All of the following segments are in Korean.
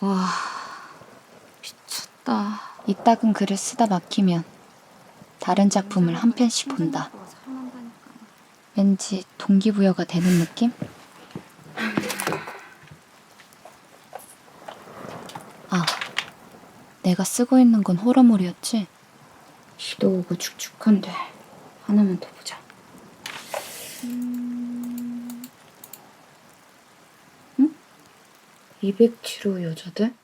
와, 미쳤다. 이따금 글을 쓰다 막히면 다른 작품을 한 편씩 본다. 왠지 동기부여가 되는 느낌? 아, 내가 쓰고 있는 건 호러물이었지? 비도 오고 축축한데 하나만 더 보자. 음... 207호 여자들?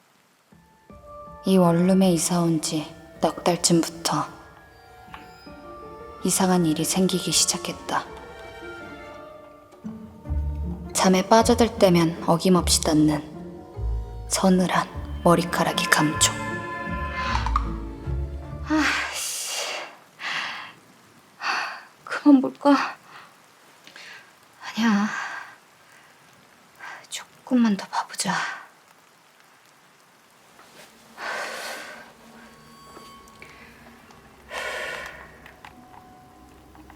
이 원룸에 이사 온 지 넉 달쯤부터 이상한 일이 생기기 시작했다. 잠에 빠져들 때면 어김없이 닿는 서늘한 머리카락의 감촉. 아씨, 그만 볼까? 아니야. 조금만 더 봐 보자.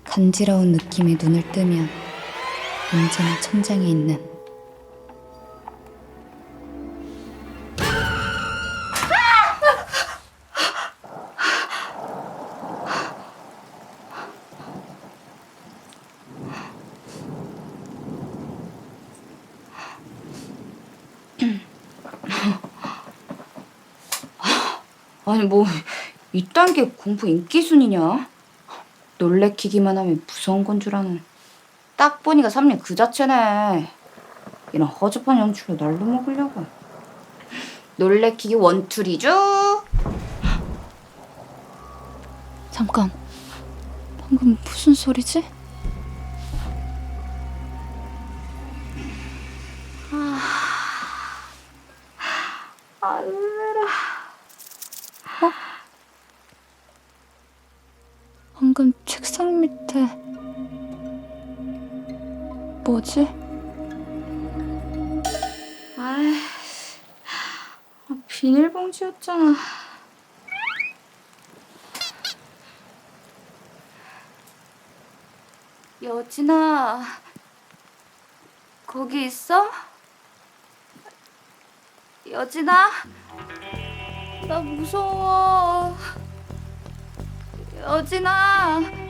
간지러운 느낌에 눈을 뜨면 언제나 천장에 있는 아니 뭐 이딴 게 공부 인기 순이냐? 놀래키기만 하면 무서운 건 줄 아는. 딱 보니까 삼림 그 자체네. 이런 허접한 연출로 날로 먹으려고. 놀래키기 원툴이죠? 잠깐. 방금 무슨 소리지? 아, 안울려라. 어? 방금 책상 밑에 뭐지? 아, 비닐봉지였잖아. 여진아, 거기 있어? 여진아, 나 무서워. 여진아.